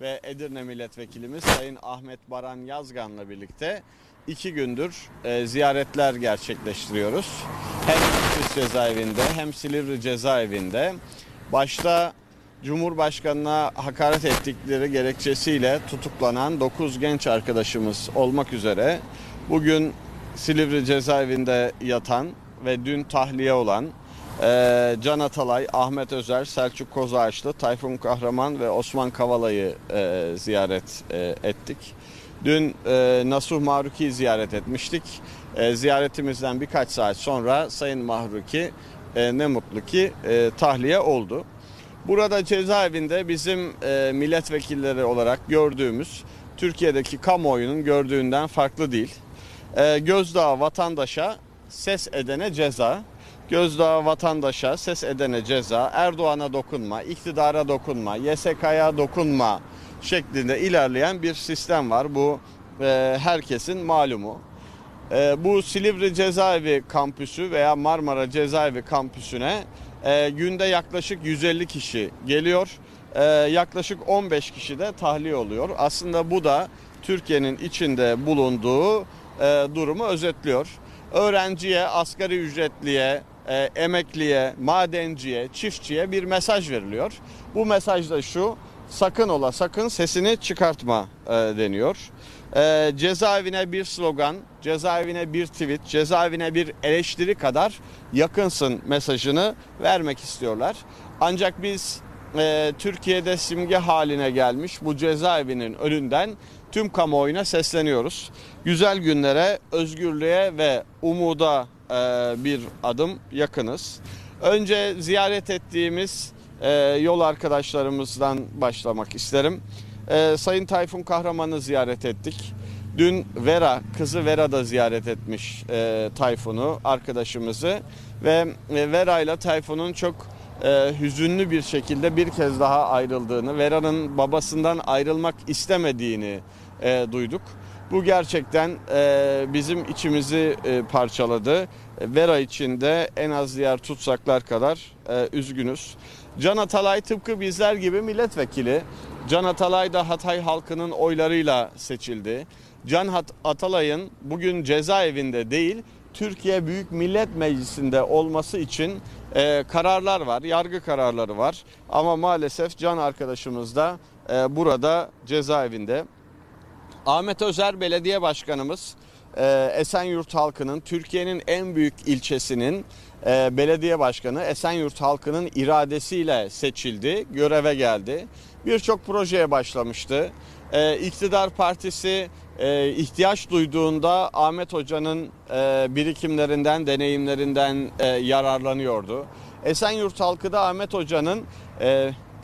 ve Edirne Milletvekilimiz Sayın Ahmet Baran Yazgan'la birlikte iki gündür e, ziyaretler gerçekleştiriyoruz. Hem Tiflis cezaevinde hem Silivri cezaevinde. Başta Cumhurbaşkanına hakaret ettikleri gerekçesiyle tutuklanan 9 genç arkadaşımız olmak üzere bugün Silivri cezaevinde yatan ve dün tahliye olan ee, Can Atalay, Ahmet Özer, Selçuk Kozağaçlı, Tayfun Kahraman ve Osman Kavala'yı e, ziyaret e, ettik. Dün e, Nasuh Mahruki'yi ziyaret etmiştik. E, ziyaretimizden birkaç saat sonra Sayın Mahruki e, ne mutlu ki e, tahliye oldu. Burada cezaevinde bizim e, milletvekilleri olarak gördüğümüz Türkiye'deki kamuoyunun gördüğünden farklı değil. E, gözdağı vatandaşa, ses edene ceza. Gözdağı vatandaşa, ses edene ceza, Erdoğan'a dokunma, iktidara dokunma, YSK'ya dokunma şeklinde ilerleyen bir sistem var. Bu e, herkesin malumu. E, bu Silivri Cezaevi Kampüsü veya Marmara Cezaevi Kampüsü'ne e, günde yaklaşık 150 kişi geliyor. E, yaklaşık 15 kişi de tahliye oluyor. Aslında bu da Türkiye'nin içinde bulunduğu e, durumu özetliyor. Öğrenciye, asgari ücretliye, e, emekliye, madenciye, çiftçiye bir mesaj veriliyor. Bu mesaj da şu, sakın ola sakın sesini çıkartma e, deniyor. E, cezaevine bir slogan, cezaevine bir tweet, cezaevine bir eleştiri kadar yakınsın mesajını vermek istiyorlar. Ancak biz e, Türkiye'de simge haline gelmiş bu cezaevinin önünden tüm kamuoyuna sesleniyoruz. Güzel günlere, özgürlüğe ve umuda e, bir adım yakınız. Önce ziyaret ettiğimiz e, yol arkadaşlarımızdan başlamak isterim. E, Sayın Tayfun Kahraman'ı ziyaret ettik. Dün Vera, kızı Vera da ziyaret etmiş e, Tayfun'u, arkadaşımızı. Ve e, Vera ile Tayfun'un çok e, hüzünlü bir şekilde bir kez daha ayrıldığını, Vera'nın babasından ayrılmak istemediğini e, duyduk. Bu gerçekten e, bizim içimizi e, parçaladı. Vera için de en az diğer tutsaklar kadar e, üzgünüz. Can Atalay tıpkı bizler gibi milletvekili. Can Atalay da Hatay halkının oylarıyla seçildi. Can Atalay'ın bugün cezaevinde değil, Türkiye Büyük Millet Meclisi'nde olması için e, kararlar var, yargı kararları var. Ama maalesef Can arkadaşımız da e, burada cezaevinde. Ahmet Özer Belediye Başkanımız e, Esenyurt halkının Türkiye'nin en büyük ilçesinin e, belediye başkanı Esenyurt halkının iradesiyle seçildi, göreve geldi. Birçok projeye başlamıştı. E, İktidar Partisi ihtiyaç duyduğunda Ahmet Hoca'nın birikimlerinden, deneyimlerinden yararlanıyordu. Esenyurt halkı da Ahmet Hoca'nın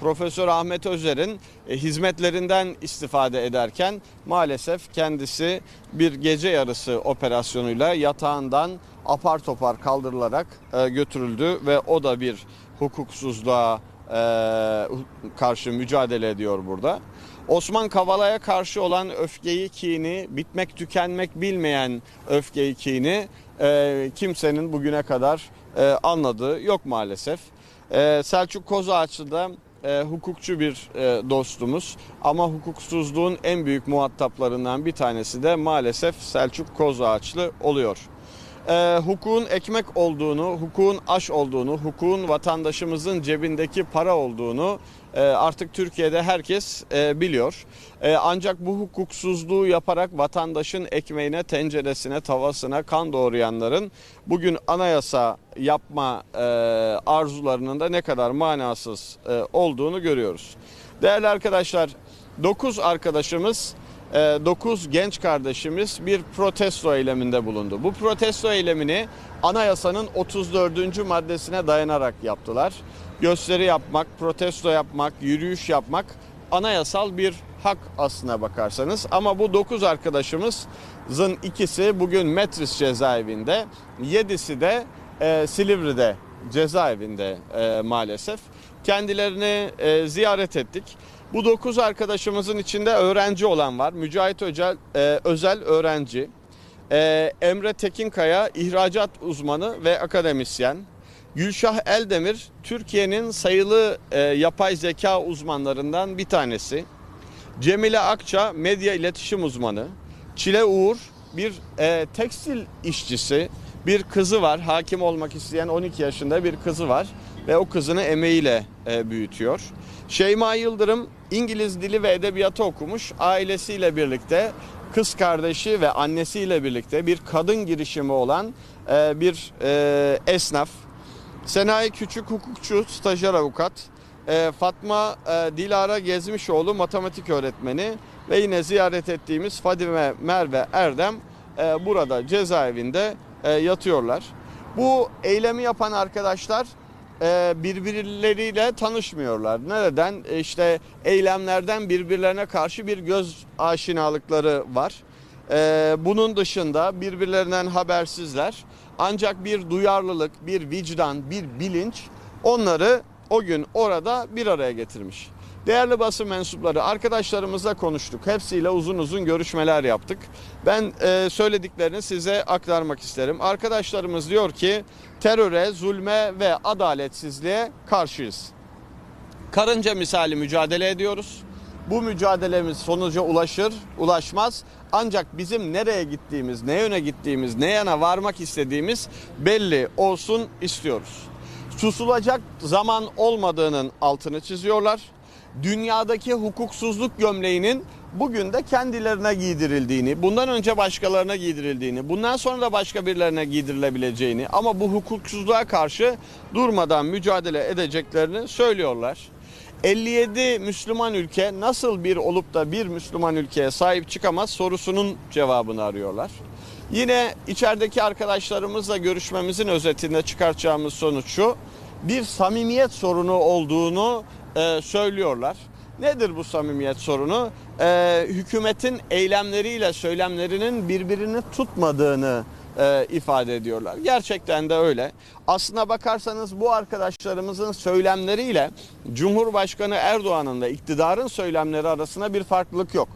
Profesör Ahmet Özer'in e, hizmetlerinden istifade ederken maalesef kendisi bir gece yarısı operasyonuyla yatağından apar topar kaldırılarak e, götürüldü ve o da bir hukuksuzluğa e, karşı mücadele ediyor burada. Osman Kavala'ya karşı olan öfkeyi, kini, bitmek tükenmek bilmeyen öfkeyi, kini e, kimsenin bugüne kadar e, anladığı yok maalesef. E, Selçuk Kozağaçlı da e, hukukçu bir e, dostumuz ama hukuksuzluğun en büyük muhataplarından bir tanesi de maalesef Selçuk Kozağaçlı oluyor. E, hukukun ekmek olduğunu, hukukun aş olduğunu, hukukun vatandaşımızın cebindeki para olduğunu e, artık Türkiye'de herkes e, biliyor. E, ancak bu hukuksuzluğu yaparak vatandaşın ekmeğine, tenceresine, tavasına kan doğrayanların bugün anayasa yapma e, arzularının da ne kadar manasız e, olduğunu görüyoruz. Değerli arkadaşlar, 9 arkadaşımız 9 genç kardeşimiz bir protesto eyleminde bulundu. Bu protesto eylemini anayasanın 34. maddesine dayanarak yaptılar. Gösteri yapmak, protesto yapmak, yürüyüş yapmak anayasal bir hak aslına bakarsanız. Ama bu 9 arkadaşımızın ikisi bugün Metris cezaevinde, 7'si de e, Silivri'de cezaevinde e, maalesef. Kendilerini e, ziyaret ettik. Bu 9 arkadaşımızın içinde öğrenci olan var. Mücahit Özel, e, özel öğrenci. E, Emre Tekinkaya ihracat uzmanı ve akademisyen. Gülşah Eldemir Türkiye'nin sayılı e, yapay zeka uzmanlarından bir tanesi. Cemile Akça medya iletişim uzmanı. Çile Uğur bir e, tekstil işçisi. Bir kızı var. Hakim olmak isteyen 12 yaşında bir kızı var ve o kızını emeğiyle e, büyütüyor. Şeyma Yıldırım İngiliz dili ve edebiyatı okumuş. Ailesiyle birlikte kız kardeşi ve annesiyle birlikte bir kadın girişimi olan e, bir e, esnaf. Senayi Küçük hukukçu, stajyer avukat. E, Fatma e, Dilara Gezmişoğlu matematik öğretmeni ve yine ziyaret ettiğimiz Fadime Merve Erdem e, burada cezaevinde e, yatıyorlar. Bu eylemi yapan arkadaşlar birbirleriyle tanışmıyorlar. Nereden? E, işte eylemlerden birbirlerine karşı bir göz aşinalıkları var. E, bunun dışında birbirlerinden habersizler. Ancak bir duyarlılık, bir vicdan, bir bilinç onları o gün orada bir araya getirmiş. Değerli basın mensupları arkadaşlarımızla konuştuk. Hepsiyle uzun uzun görüşmeler yaptık. Ben e, söylediklerini size aktarmak isterim. Arkadaşlarımız diyor ki teröre, zulme ve adaletsizliğe karşıyız. Karınca misali mücadele ediyoruz. Bu mücadelemiz sonuca ulaşır, ulaşmaz. Ancak bizim nereye gittiğimiz, ne yöne gittiğimiz, ne yana varmak istediğimiz belli olsun istiyoruz. Susulacak zaman olmadığının altını çiziyorlar. Dünyadaki hukuksuzluk gömleğinin bugün de kendilerine giydirildiğini, bundan önce başkalarına giydirildiğini, bundan sonra da başka birilerine giydirilebileceğini ama bu hukuksuzluğa karşı durmadan mücadele edeceklerini söylüyorlar. 57 Müslüman ülke nasıl bir olup da bir Müslüman ülkeye sahip çıkamaz sorusunun cevabını arıyorlar. Yine içerideki arkadaşlarımızla görüşmemizin özetinde çıkartacağımız sonuç şu. Bir samimiyet sorunu olduğunu e, söylüyorlar. Nedir bu samimiyet sorunu? E, hükümetin eylemleriyle söylemlerinin birbirini tutmadığını e, ifade ediyorlar. Gerçekten de öyle. Aslına bakarsanız bu arkadaşlarımızın söylemleriyle Cumhurbaşkanı Erdoğan'ın da iktidarın söylemleri arasında bir farklılık yok.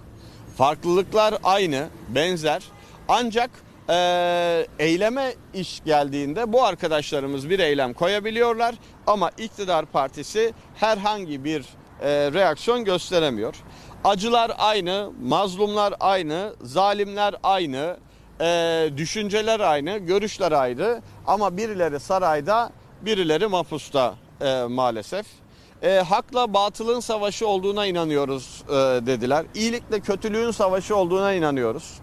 Farklılıklar aynı, benzer. Ancak e, eyleme iş geldiğinde bu arkadaşlarımız bir eylem koyabiliyorlar ama iktidar partisi herhangi bir e, reaksiyon gösteremiyor. Acılar aynı, mazlumlar aynı, zalimler aynı, e, düşünceler aynı, görüşler ayrı ama birileri sarayda, birileri mahpusta e, maalesef. E, hakla batılın savaşı olduğuna inanıyoruz e, dediler. İyilikle kötülüğün savaşı olduğuna inanıyoruz.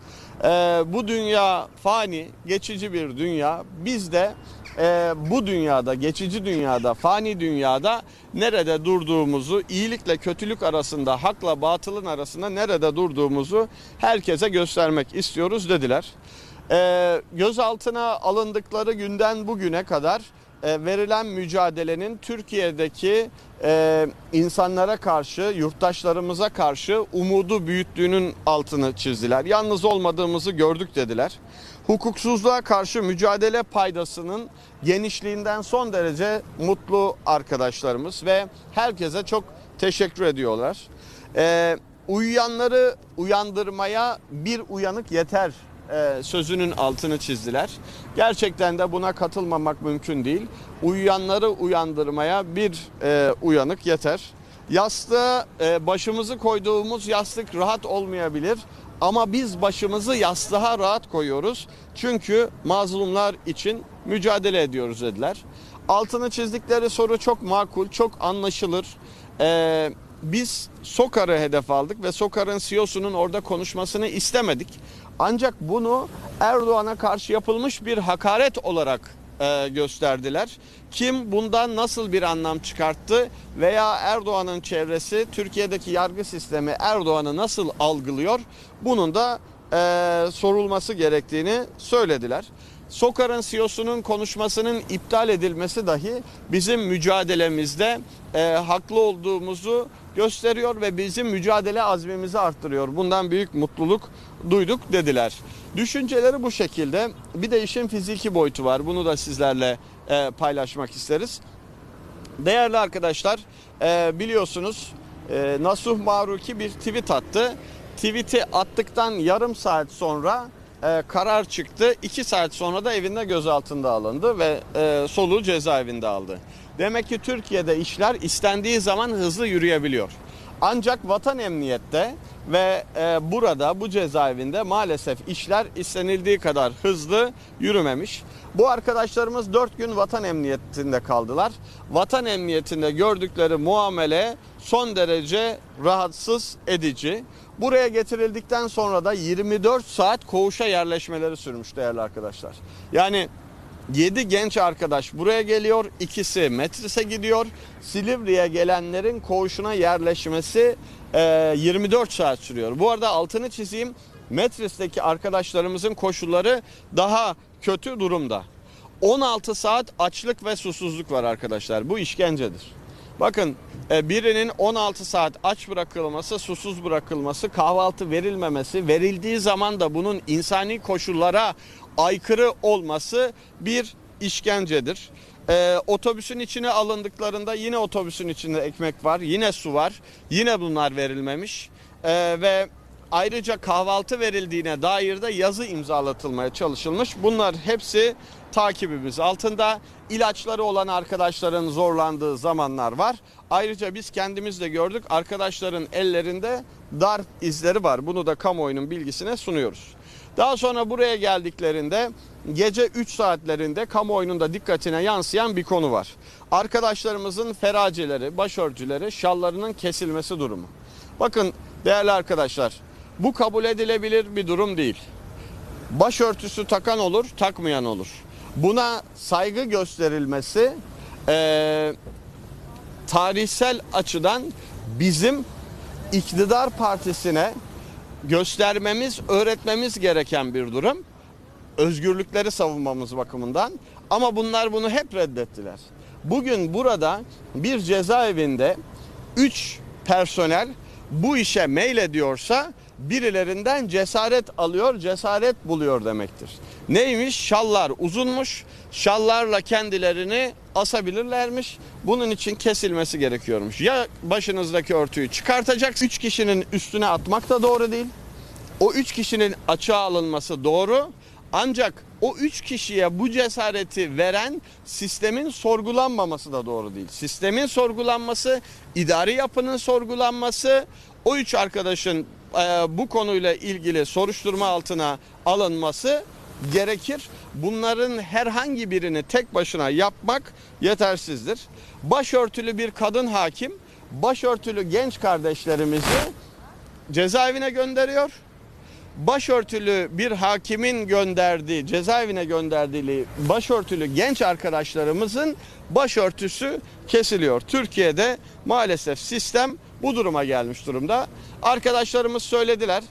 E, bu dünya fani, geçici bir dünya. Biz de e, bu dünyada, geçici dünyada, fani dünyada nerede durduğumuzu, iyilikle kötülük arasında, hakla batılın arasında nerede durduğumuzu herkese göstermek istiyoruz dediler. E, gözaltına alındıkları günden bugüne kadar verilen mücadelenin Türkiye'deki e, insanlara karşı, yurttaşlarımıza karşı umudu büyüttüğünün altını çizdiler. Yalnız olmadığımızı gördük dediler. Hukuksuzluğa karşı mücadele paydasının genişliğinden son derece mutlu arkadaşlarımız ve herkese çok teşekkür ediyorlar. E, uyuyanları uyandırmaya bir uyanık yeter e, sözünün altını çizdiler. Gerçekten de buna katılmamak mümkün değil. Uyuyanları uyandırmaya bir e, uyanık yeter. Yastığa e, başımızı koyduğumuz yastık rahat olmayabilir ama biz başımızı yastığa rahat koyuyoruz. Çünkü mazlumlar için mücadele ediyoruz dediler. Altını çizdikleri soru çok makul, çok anlaşılır. Ee, biz Sokar'ı hedef aldık ve Sokar'ın CEO'sunun orada konuşmasını istemedik. Ancak bunu Erdoğan'a karşı yapılmış bir hakaret olarak e, gösterdiler. Kim bundan nasıl bir anlam çıkarttı veya Erdoğan'ın çevresi Türkiye'deki yargı sistemi Erdoğan'ı nasıl algılıyor? Bunun da e, sorulması gerektiğini söylediler. Sokar'ın CEO'sunun konuşmasının iptal edilmesi dahi bizim mücadelemizde e, haklı olduğumuzu gösteriyor ve bizim mücadele azmimizi arttırıyor. Bundan büyük mutluluk duyduk dediler. Düşünceleri bu şekilde. Bir de işin fiziki boyutu var. Bunu da sizlerle e, paylaşmak isteriz. Değerli arkadaşlar e, biliyorsunuz e, Nasuh Maruki bir tweet attı. Tweet'i attıktan yarım saat sonra e, karar çıktı. 2 saat sonra da evinde gözaltında alındı ve e, soluğu cezaevinde aldı. Demek ki Türkiye'de işler istendiği zaman hızlı yürüyebiliyor. Ancak vatan emniyette ve e, burada bu cezaevinde maalesef işler istenildiği kadar hızlı yürümemiş. Bu arkadaşlarımız 4 gün vatan emniyetinde kaldılar. Vatan emniyetinde gördükleri muamele son derece rahatsız edici. Buraya getirildikten sonra da 24 saat koğuşa yerleşmeleri sürmüş değerli arkadaşlar. Yani 7 genç arkadaş buraya geliyor. ikisi Metris'e gidiyor. Silivri'ye gelenlerin koğuşuna yerleşmesi e, 24 saat sürüyor. Bu arada altını çizeyim. Metris'teki arkadaşlarımızın koşulları daha kötü durumda. 16 saat açlık ve susuzluk var arkadaşlar. Bu işkencedir. Bakın e, birinin 16 saat aç bırakılması, susuz bırakılması, kahvaltı verilmemesi, verildiği zaman da bunun insani koşullara aykırı olması bir işkencedir. E, otobüsün içine alındıklarında yine otobüsün içinde ekmek var, yine su var, yine bunlar verilmemiş E, ve ayrıca kahvaltı verildiğine dair de yazı imzalatılmaya çalışılmış. Bunlar hepsi takibimiz altında. İlaçları olan arkadaşların zorlandığı zamanlar var. Ayrıca biz kendimiz de gördük arkadaşların ellerinde darp izleri var. Bunu da kamuoyunun bilgisine sunuyoruz. Daha sonra buraya geldiklerinde gece 3 saatlerinde kamuoyunun da dikkatine yansıyan bir konu var. Arkadaşlarımızın feraceleri, başörtüleri, şallarının kesilmesi durumu. Bakın değerli arkadaşlar bu kabul edilebilir bir durum değil. Başörtüsü takan olur, takmayan olur. Buna saygı gösterilmesi eee, tarihsel açıdan bizim iktidar partisine göstermemiz, öğretmemiz gereken bir durum. Özgürlükleri savunmamız bakımından. Ama bunlar bunu hep reddettiler. Bugün burada bir cezaevinde 3 personel bu işe meylediyorsa birilerinden cesaret alıyor, cesaret buluyor demektir. Neymiş? Şallar uzunmuş. Şallarla kendilerini asabilirlermiş. Bunun için kesilmesi gerekiyormuş. Ya başınızdaki örtüyü çıkartacak. Üç kişinin üstüne atmak da doğru değil. O üç kişinin açığa alınması doğru. Ancak o üç kişiye bu cesareti veren sistemin sorgulanmaması da doğru değil. Sistemin sorgulanması, idari yapının sorgulanması, o üç arkadaşın e, bu konuyla ilgili soruşturma altına alınması gerekir. Bunların herhangi birini tek başına yapmak yetersizdir. Başörtülü bir kadın hakim, başörtülü genç kardeşlerimizi cezaevine gönderiyor başörtülü bir hakimin gönderdiği, cezaevine gönderdiği başörtülü genç arkadaşlarımızın başörtüsü kesiliyor. Türkiye'de maalesef sistem bu duruma gelmiş durumda. Arkadaşlarımız söylediler.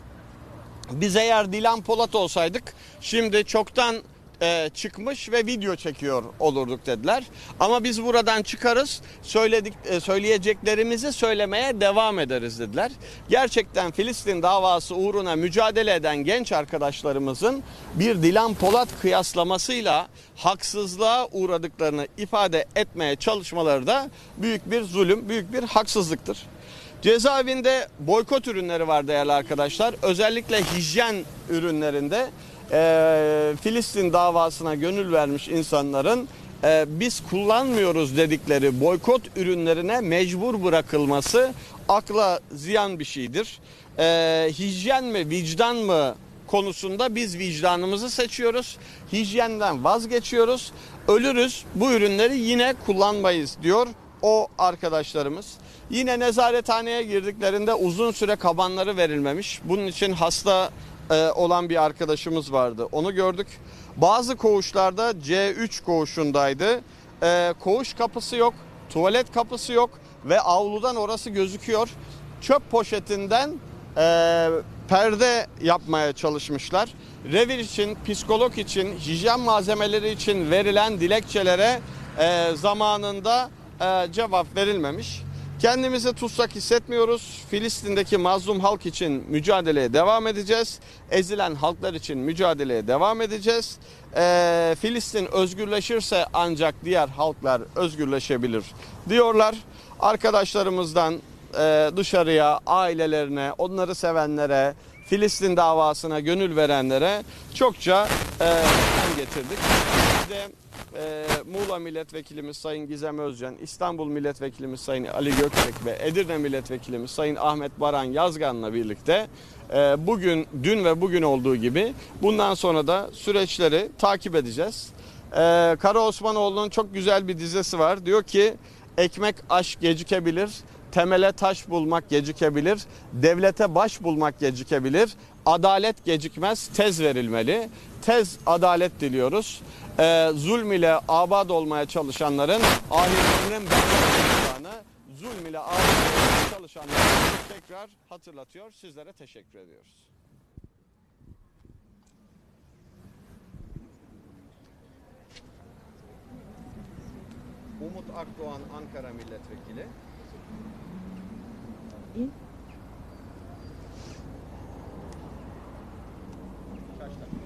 Biz eğer Dilan Polat olsaydık şimdi çoktan e, çıkmış ve video çekiyor olurduk dediler. Ama biz buradan çıkarız, söyledik e, söyleyeceklerimizi söylemeye devam ederiz dediler. Gerçekten Filistin davası uğruna mücadele eden genç arkadaşlarımızın bir Dilan Polat kıyaslamasıyla haksızlığa uğradıklarını ifade etmeye çalışmaları da büyük bir zulüm, büyük bir haksızlıktır. Cezaevinde boykot ürünleri var değerli arkadaşlar. Özellikle hijyen ürünlerinde e, Filistin davasına gönül vermiş insanların e, biz kullanmıyoruz dedikleri boykot ürünlerine mecbur bırakılması akla ziyan bir şeydir. E, hijyen mi vicdan mı konusunda biz vicdanımızı seçiyoruz. Hijyenden vazgeçiyoruz. Ölürüz bu ürünleri yine kullanmayız diyor o arkadaşlarımız. Yine nezarethaneye girdiklerinde uzun süre kabanları verilmemiş. Bunun için hasta e, olan bir arkadaşımız vardı. Onu gördük. Bazı koğuşlarda C3 koğuşundaydı. E, koğuş kapısı yok, tuvalet kapısı yok ve avludan orası gözüküyor. Çöp poşetinden e, perde yapmaya çalışmışlar. Revir için, psikolog için, hijyen malzemeleri için verilen dilekçelere e, zamanında cevap verilmemiş. Kendimizi tutsak hissetmiyoruz. Filistin'deki mazlum halk için mücadeleye devam edeceğiz. Ezilen halklar için mücadeleye devam edeceğiz. Ee, Filistin özgürleşirse ancak diğer halklar özgürleşebilir diyorlar. Arkadaşlarımızdan e, dışarıya, ailelerine, onları sevenlere, Filistin davasına gönül verenlere çokça e, getirdik. Biz de e, Muğla Milletvekilimiz Sayın Gizem Özcan, İstanbul Milletvekilimiz Sayın Ali Gökçek ve Edirne Milletvekilimiz Sayın Ahmet Baran Yazgan'la birlikte e, bugün, dün ve bugün olduğu gibi bundan sonra da süreçleri takip edeceğiz. E, Kara Osmanoğlu'nun çok güzel bir dizesi var. Diyor ki ekmek aş gecikebilir, temele taş bulmak gecikebilir, devlete baş bulmak gecikebilir. Adalet gecikmez, tez verilmeli. Tez adalet diliyoruz. Ee, zulm ile abad olmaya çalışanların ahirlerinin olacağını, zulm ile abad olmaya çalışanları tekrar hatırlatıyor. Sizlere teşekkür ediyoruz. Umut Akdoğan Ankara Milletvekili. İn. kaç dakika?